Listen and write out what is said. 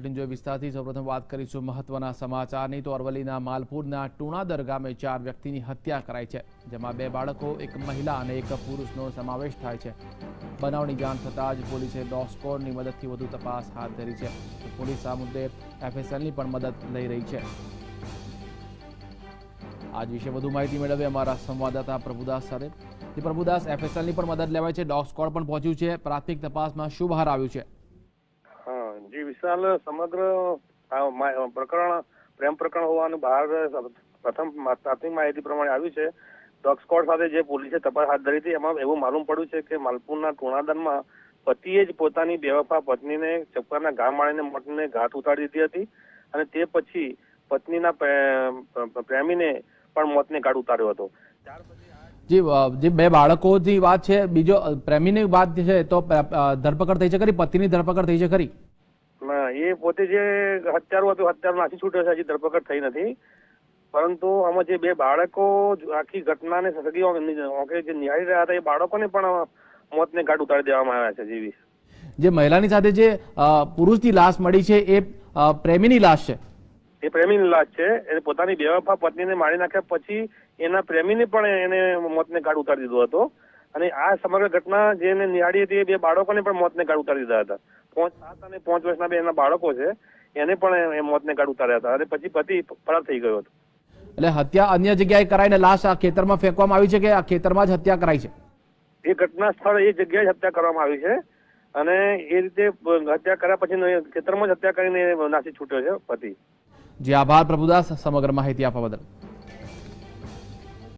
જોઈ વિસ્તારથી સૌપ્રથમ વાત કરીશું મહત્વના સમાચારની, તો અરવલ્લીના માલપુરના ટુણાદર ગામે ચાર વ્યક્તિની હત્યા કરાઈ છે, જેમાં બે બાળકો, એક મહિલા અને એક પુરુષનો સમાવેશ થાય છે. બનાવની જાણ થતાં જ પોલીસે ડોગ સ્કોડની મદદથી વધુ તપાસ હાથ ધરી છે. પોલીસ આ મુદ્દે એફએસએલની પણ મદદ લઈ રહી છે. આજ વિશે વધુ માહિતી મેળવે અમારા સંવાદદાતા પ્રભુદાસ સાથે પ્રભુદાસ, એફએસએલની પણ મદદ લેવાય છે ડોગ સ્કોડ પણ પહોંચ્યું છે. પ્રાથમિક તપાસમાં શું બહાર આવ્યું છે? વિશાલ સમગ્ર પ્રકરણ, પ્રેમ પ્રકરણ હોવાનું બહાર પ્રથમ પ્રાથમિક માહિતી પ્રમાણે આવ્યું છે. ડોગ સાથે જે પોલીસે તપાસ હાથ ધરી હતી, એમાં એવું માલુમ પડ્યું છે કે માલપુરના ટોણાદનમાં પતિએ જ પોતાની બેવફા પત્નીને ચપ્પાના ઘા માણીને મોતને ઘાટ ઉતારી દીધી હતી અને તે પછી પત્નીના પ્રેમીને પણ મોતને ઘાટ ઉતાર્યો હતો. જે જે બે બાળકોની વાત છે, બીજો પ્રેમીની વાત છે તો ધરપકડ થઈ છે ખરી, પતિની ધરપકડ થઈ છે ખરી? એ પોતે જે હત્યારો હતો હત્યારો નાસી છૂટ્યો છે હજી ધરપકડ થઈ નથી. પરંતુ આમાં જે બે બાળકો આખી ઘટનાને સગી ઓંકે જે નિહાળી રહ્યા હતા એ બાળકોને પણ મોતને ઘાટ ઉતારી દેવામાં આવ્યા છે જેવી. જે મહિલાની સાથે જે પુરુષની લાશ મળી છે એ પ્રેમીની લાશ છે? એ પ્રેમીની લાશ છે. એને પોતાની બેવફા પત્નીને મારી નાખ્યા પછી એના પ્રેમીને પણ એને મોતને ઘાટ ઉતારી દીધો હતો. અને આ સમગ્ર ઘટના જેને નિહાળી હતી એ બે બાળકોને પણ મોતને ઘાટ ઉતારી દીધા હતા. પાંચ સાત અને પાંચ વર્ષના બે એના બાળકો છે એને પણ એ મોતને ઘાટ ઉતાર્યા હતા અને પછી પતિ ફરાર થઈ ગયો હતો. એટલે હત્યા અન્ય જગ્યાએ કરાઈને લાશ આ ખેતરમાં ફેંકવામાં આવી છે કે આ ખેતરમાં જ હત્યા કરાઈ છે? એ ઘટના સ્થળ એ જગ્યાએ જ હત્યા કરવામાં આવી છે અને એ રીતે હત્યા કર્યા પછી ખેતરમાં જ હત્યા કરીને નાસી છૂટ્યો છે પતિ. જે આભાર પ્રભુદાસ સમગ્ર માહિતી આપવા બદલ.